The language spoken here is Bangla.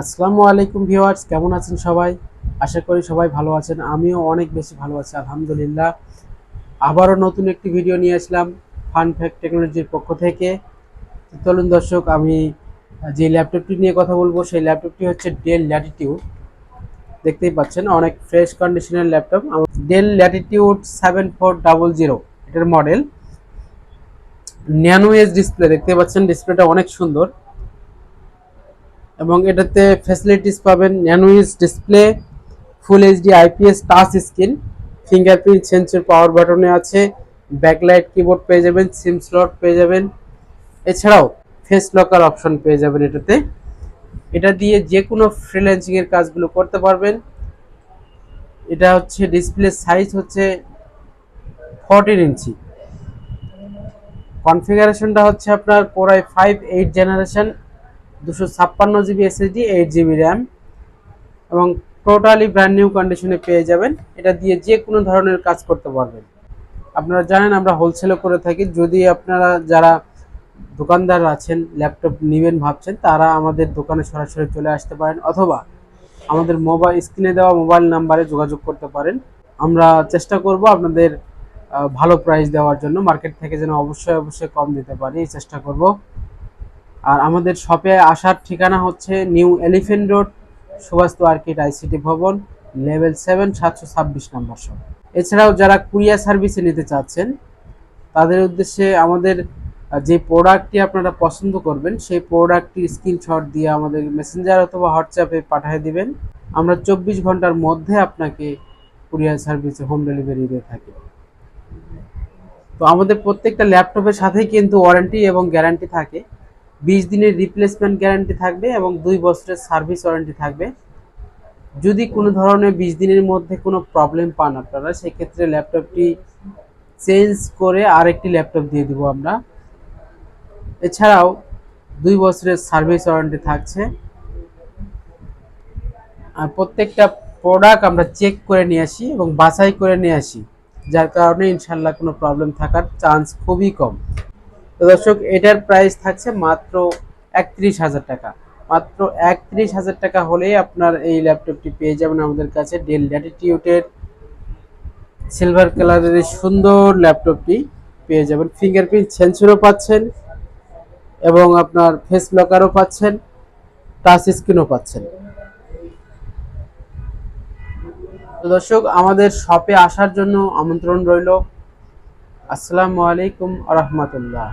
আসসালামু আলাইকুম ভিউয়ার্স, কেমন আছেন সবাই? আশা করি সবাই ভালো আছেন, আমিও অনেক বেশি ভালো আছি, আলহামদুলিল্লাহ। আবারও নতুন একটি ভিডিও নিয়ে আসলাম ফান ফ্যাক্ট টেকনোলজির পক্ষ থেকে। চলুন দর্শক, আমি যে ল্যাপটপটি নিয়ে কথা বলব, সেই ল্যাপটপটি হচ্ছে ডেল ল্যাটিটিউড দেখতেই পাচ্ছেন, অনেক ফ্রেশ কন্ডিশনের laptop. Dell Latitude seven four double zero এটার মডেল। ন্যানো এজ ডিসপ্লে, দেখতে পাচ্ছেন, ডিসপ্লেটা অনেক সুন্দর। এবং এটাতে ফ্যাসিলিটিস পাবেন nano edge display full HD IPS touch screen fingerprint sensor power বাটনে আছে ব্যাকলাইট কিবোর্ড পেয়ে যাবেন সিম স্লট পেয়ে যাবেন। এছাড়াও ফেস লকার অপশন পেয়ে যাবেন এটাতে। এটা দিয়ে যে কোনো ফ্রিল্যান্সিং এর কাজগুলো করতে পারবেন। এটা হচ্ছে ডিসপ্লে সাইজ হচ্ছে ফোরটিন ইঞ্চি। কনফিগারেশনটা হচ্ছে আপনার core i five eight generation দুশো ছাপ্পান্ন GB SSD eight GB RAM এবং টোটালি ব্র্যান্ড নিউ কন্ডিশনে পেয়ে যাবেন। এটা দিয়ে যে কোনো ধরনের কাজ করতে পারবেন। আপনারা জানেন, আমরা হোলসেলও করে থাকি। যদি আপনারা যারা দোকানদার আছেন ল্যাপটপ নেবেন ভাবছেন, তারা আমাদের দোকানে সরাসরি চলে আসতে পারেন অথবা আমাদের মোবাইল স্ক্রিনে দেওয়া মোবাইল নাম্বারে যোগাযোগ করতে পারেন। আমরা চেষ্টা করব আপনাদের ভালো প্রাইস দেওয়ার জন্য। মার্কেট থেকে যেন অবশ্যই অবশ্যই কম দিতে পারি। চেষ্টা করব। আর আমাদের শপে আসার ঠিকানা হচ্ছে new elephant road Subhash arcade ICT ভবন, লেভেল সেভেন, সাতশো ছাব্বিশ নম্বর শপ। এছাড়াও যারা কুরিয়ার সার্ভিসে নিতে চাচ্ছেন, তাদের উদ্দেশ্যে আমাদের যে প্রোডাক্টটি আপনারা পছন্দ করবেন, সেই প্রোডাক্টটির স্ক্রিনশট দিয়ে আমাদের মেসেঞ্জার অথবা হোয়াটসঅ্যাপে পাঠিয়ে দিবেন। আমরা চব্বিশ ঘণ্টার মধ্যে আপনাকে কুরিয়ার সার্ভিসে হোম ডেলিভারি দিয়ে থাকি। তো আমাদের প্রত্যেকটা ল্যাপটপের সাথেই কিন্তু ওয়ারেন্টি এবং গ্যারান্টি থাকে। বিশ দিনের রিপ্লেসমেন্ট গ্যারান্টি থাকবে এবং দুই বছরের সার্ভিস ওয়ারেন্টি থাকবে। যদি কোনো ধরনের বিশ দিনের মধ্যে কোনো প্রবলেম পান আপনারা, সেক্ষেত্রে ল্যাপটপটি চেঞ্জ করে আরেকটি ল্যাপটপ দিয়ে দিব আমরা। এছাড়াও দুই বছরের সার্ভিস ওয়ারেন্টি থাকছে। আর প্রত্যেকটা প্রোডাক্ট আমরা চেক করে নিয়ে আসি এবং বাছাই করে নিয়ে আসি। যার কারণে ইনশাল্লাহ কোনো প্রবলেম থাকার চান্স খুবই কম। দর্শক, এটার প্রাইস থাকছে মাত্র একত্রিশ হাজার টাকা। মাত্র একত্রিশ হাজার টাকা হলেই আপনার এই ল্যাপটপটি পেয়ে যাবেন আমাদের কাছে ডেল ল্যাটিটিউডের সিলভার কালারের সুন্দর ল্যাপটপটি পেয়ে যাবেন। ফিঙ্গারপ্রিন্ট সেন্সরও পাচ্ছেন এবং আপনার ফেস লকারও পাচ্ছেন টাচ স্ক্রিনও পাচ্ছেন। দর্শক, আমাদের শপে আসার জন্য আমন্ত্রণ রইল। আসসালামু আলাইকুম রহমতুল্লাহ।